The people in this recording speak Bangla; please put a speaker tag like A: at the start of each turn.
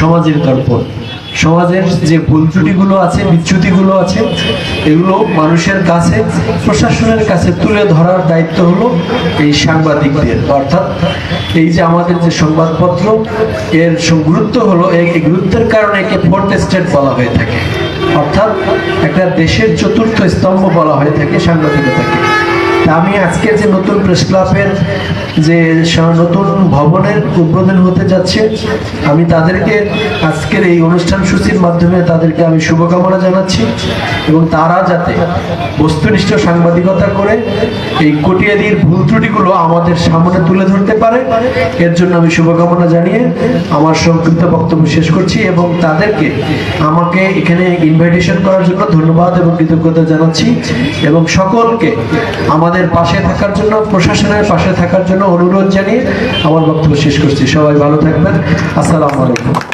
A: সমাজের দর্পণ। সমাজের যে ভুল ত্রুটিগুলো আছে, বিচ্যুতিগুলো আছে, এগুলো মানুষের কাছে, প্রশাসনের কাছে তুলে ধরার দায়িত্ব হলো এই সাংবাদিকদের। অর্থাৎ এই যে আমাদের যে সংবাদপত্র, এর গুরুত্ব হলো, এই গুরুত্বের কারণে একে ফোর্থ স্টেট বলা হয়ে থাকে। অর্থাৎ একটা দেশের চতুর্থ স্তম্ভ বলা হয়ে থাকে সাংবাদিকতাকে। আমি আজকে যে নতুন প্রেস ক্লাবের যে নতুন ভবনের উদ্বোধন হতে যাচ্ছে, আমি তাদেরকে আজকের এই অনুষ্ঠান সূচির মাধ্যমে তাদেরকে আমি শুভকামনা জানাচ্ছি এবং তারা যাতে বস্তুনিষ্ঠ সাংবাদিকতা করে এই কটিয়াদির ভুল ত্রুটিগুলো আমাদের সামনে তুলে ধরতে পারে, এর জন্য আমি শুভকামনা জানিয়ে আমার সংক্ষিপ্ত বক্তব্য শেষ করছি এবং তাদেরকে আমাকে এখানে ইনভাইটেশন করার জন্য ধন্যবাদ এবং কৃতজ্ঞতা জানাচ্ছি এবং সকলকে আমাদের পাশে থাকার জন্য, প্রশাসনের পাশে থাকার জন্য অনুরোধ জানিয়ে আমার বক্তব্য শেষ করছি। সবাই ভালো থাকবেন। আসসালামু আলাইকুম।